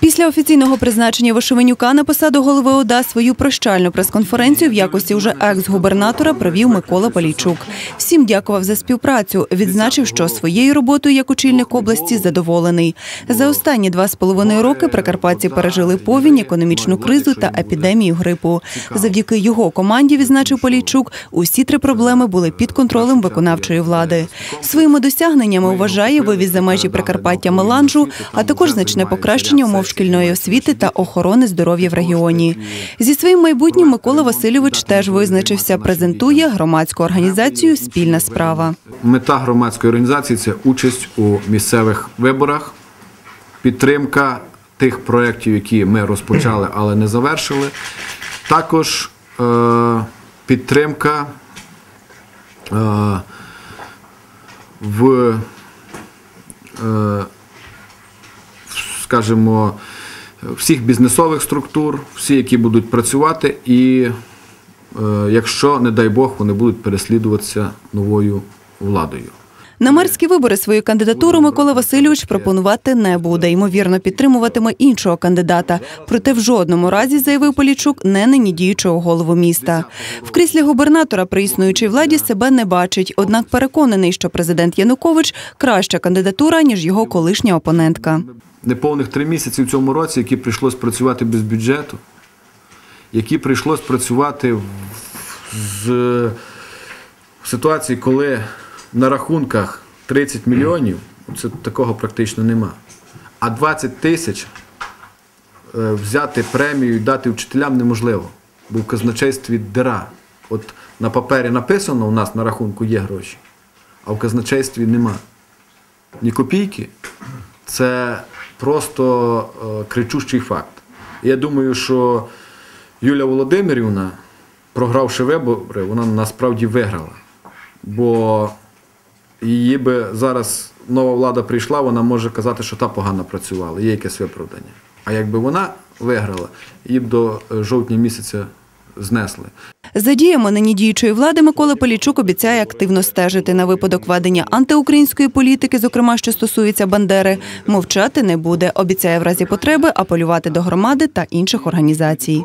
Після офіційного призначення Вишивенюка на посаду голови ОДА свою прощальну прес-конференцію в якості уже екс-губернатора провів Микола Полійчук. Всім дякував за співпрацю. Відзначив, що своєю роботою як очільник області задоволений. За останні два з половиною роки прикарпатці пережили повінь, економічну кризу та епідемію грипу. Завдяки його команді, відзначив Полійчук, усі три проблеми були під контролем виконавчої влади. Своїми досягненнями вважає вивіз за межі Прикарпаття меланжу, а також значне покращення умов шкільної освіти та охорони здоров'я в регіоні. Зі своїм майбутнім Микола Васильович теж визначився. Презентує громадську організацію Спільна справа. Мета громадської організації це участь у місцевих виборах, підтримка тих проєктів, які ми розпочали, але не завершили. Також е, підтримка е, в, скажімо, всіх бізнесових структур, всі, які будуть працювати, і е, якщо, не дай Бог, вони будуть переслідуватися новою владою. На мерські вибори свою кандидатуру Микола Васильович пропонувати не буде. Ймовірно, підтримуватиме іншого кандидата. Проте в жодному разі, заявив Полічук, не нині діючого голову міста. В кріслі губернатора при існуючій владі себе не бачить. Однак переконаний, що президент Янукович краща кандидатура ніж його колишня опонентка. Неповних три місяці в цьому році, які прийшлось працювати без бюджету, які прийшлось працювати з, в ситуації, коли на рахунках 30 мільйонів, це такого практично нема. А 20 тисяч е, взяти премію і дати вчителям неможливо, бо в казначействі дира. От на папері написано, у нас на рахунку є гроші, а в казначействі нема. Ні копійки. Це просто е, кричущий факт. Я думаю, що Юля Володимирівна, програвши вибори, вона насправді виграла. Бо її би зараз нова влада прийшла, вона може казати, що та погано працювала, є якесь виправдання. А якби вона виграла, її б до е, жовтня місяця знесли. За діями нині діючої влади Микола Полічук обіцяє активно стежити на випадок ведення антиукраїнської політики, зокрема що стосується Бандери. Мовчати не буде. Обіцяє в разі потреби апелювати до громади та інших організацій.